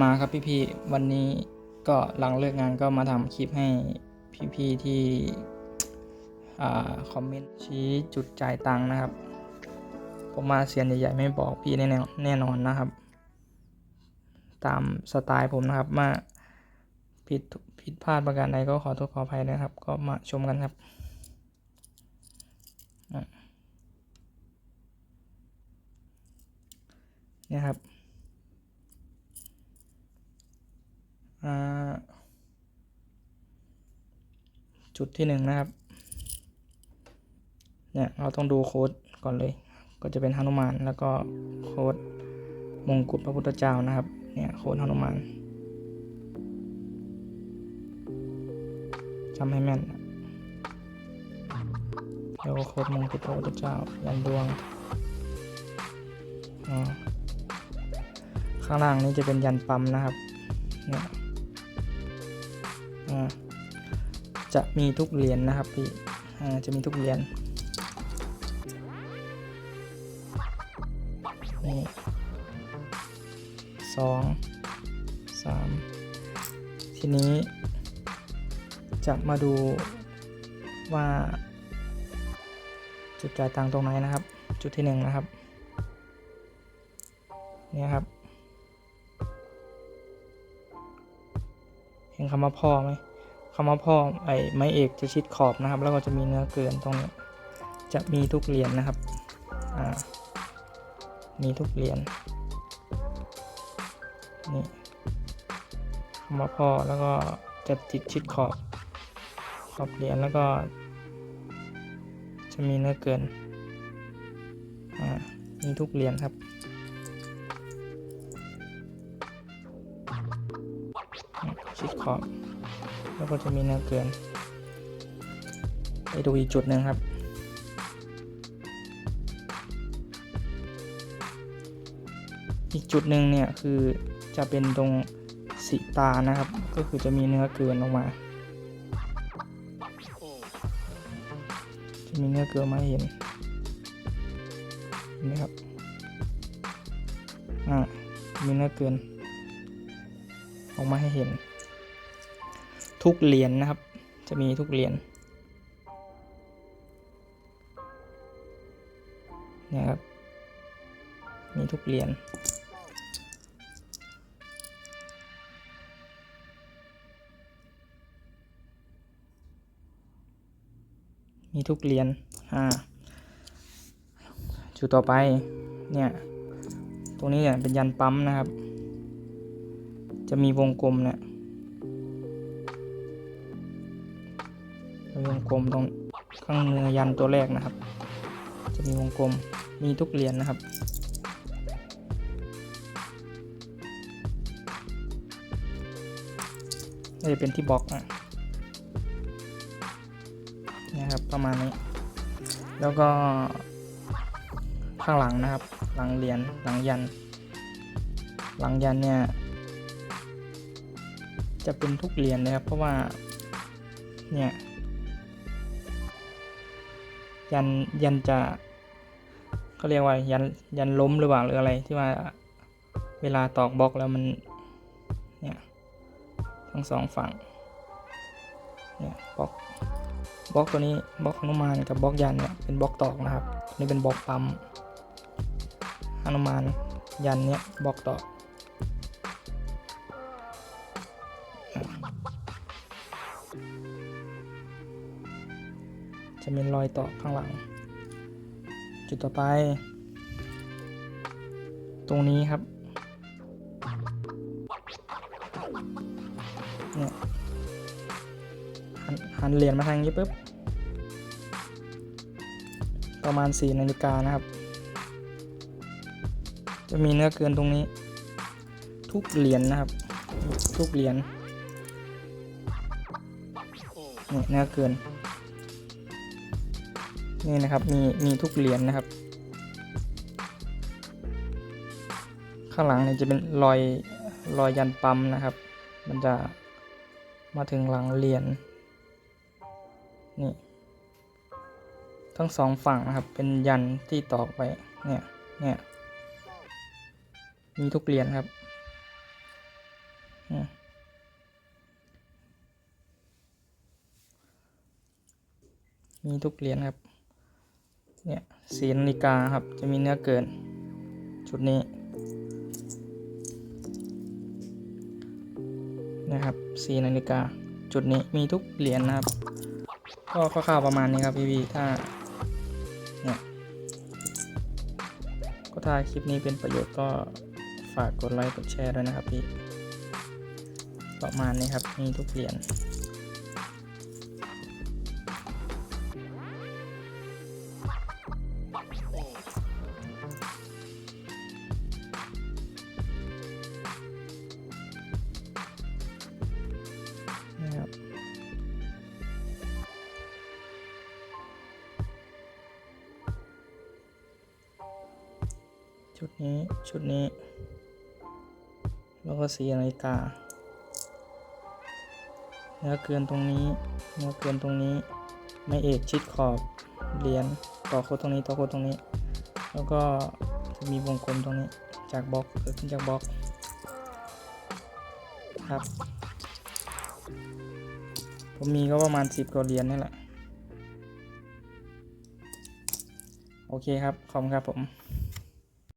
มาครับพี่ๆวันนี้ก็หลังเลิกงานก็มาทำคลิปให้พี่ๆที่อ่าคอมเมนต์ชี้จุดจ่ายตังค์นะครับ ผมมาเซียนใหญ่ๆไม่บอกพี่แน่แน่นอนนะครับ ตามสไตล์ผมนะครับมาผิดผิดพลาดประการใดก็ขอโทษขออภัยนะครับ ก็มาชมกันครับเนี่ยครับ จุดที่หนึ่งนะครับ เนี่ยเราต้องดูโค้ดก่อนเลย ก็จะเป็นหนุมานแล้วก็โค้ดมงกุฎพระพุทธเจ้านะครับ เนี่ยโค้ดหนุมานจำให้แม่นนะแล้วก็โค้ดมงกุฎพระพุทธเจ้ายันดวงอ๋อข้างล่างนี้จะเป็นยันปั๊มนะครับเนี่ยอ่า จะมีทุกเหรียญนะครับพี่จะมีทุกเหรียญนี่สองสามทีนี้ จะมาดูว่าจุดจ่ายตังตรงไหนนะครับ จุดที่หนึ่งนะครับเนี่ยครับ เห็นคำว่าพ่อไหม คำว่าพ่อไอ้ไม้เอกจะชิดขอบนะครับ แล้วก็จะมีเนื้อเกินตรงนี้จะมีทุกเหรียญนะครับอ่ามีทุกเหรียญนี่คำว่าพ่อแล้วก็จะติดชิดขอบขอบเหรียญแล้วก็ จะมีเนื้อเกินอ่ามีทุกเหรียญครับ ชิดขอบแล้วก็จะมีเนื้อเกินไปดูอีกจุดหนึ่งครับ อีกจุดหนึ่งเนี่ยคือจะเป็นตรงสีตานะครับ ก็คือจะมีเนื้อเกินออกมา จะมีเนื้อเกินมาเห็นเห็นไหมครับอ่ามีเนื้อเกิน ออกมาให้เห็น ทุกเหรียญนนะครับ จะมีทุกเหรียญเนี่ยครับ มีทุกเหรียญมีทุกเหรียญอ่าจุดต่อไป เนี่ย ตรงนี้เนี่ยเป็นยันปั๊มนะครับ จะมีวงกลมเนี่ย วงกลมตรงข้างเนื้อยันตัวแรกนะครับ จะมีวงกลมมีทุกเหรียญนะครับก็จะเป็นที่บล็อกอะครับประมาณนี้ แล้วก็ข้างหลังนะครับ หลังเหรียญหลังยัน หลังยันเนี่ยจะเป็นทุกเหรียญนะครับเพราะว่าเนี่ย ยันยันจะเขาเรียกว่ายันยันล้มหรือเปล่าหรืออะไรที่ว่าเวลาตอกบล็อกแล้วมันเนี่ยทั้งสองฝั่งเนี่ยบล็อกบล็อกตัวนี้บล็อกหนุมานกับบล็อกยันเนี่ยเป็นบล็อกตอกนะครับนนี่เป็นบล็อกปั๊มหนุมานยันเนี่ยบล็อกตอก จะมีรอยต่อข้างหลัง จุดต่อไป ตรงนี้ครับเนี่ยหันหันเหรียญมาทางนี้ปุ๊บ ประมาณ 4 นาฬิกานะครับ จะมีเนื้อเกินตรงนี้ ทุกเหรียญนะครับ ทุกเหรียญเนี่ยเนื้อเกิน นี่นะครับมีมีทุกเหรียญนนะครับ ข้างหลังเนี่ยจะเป็นรอยรอยยันปั๊มนะครับ มันจะมาถึงหลังเหรียญนนี่ทั้งสองฝั่งนะครับเป็นยันที่ต่อไปเนี่ยเนี่ยมีทุกเหรียญครับมีทุกเหรียญครับ เนี่ยสีนาฬิกาครับจะมีเนื้อเกิน ชุดนี้นะครับสีนาฬิกาจุดนี้มีทุกเหรียญนะครับ ก็คร่าวๆประมาณนี้ครับพี่ๆถ้าเนี่ยก็ถ้าคลิปนี้เป็นประโยชน์ก็ฝากกดไลค์กดแชร์ด้วยนะครับพี่ประมาณนี้ครับมีทุกเหรียญ ชุดนี้ชุดนี้ แล้วก็สีนาฬิกาเนื้อเกินตรงนี้เนื้อเกินตรงนี้ ไม่เอกชิดขอบเหรียญต่อโค้ดตรงนี้ต่อโค้ดตรงนี้ แล้วก็จะมีวงกลมตรงนี้จากบล็อกเกิดขึ้นจากบล็อกครับ ผมมีก็ประมาณสิบกว่าเหรียญนี่แหละ โอเคครับ ขอบคุณครับผม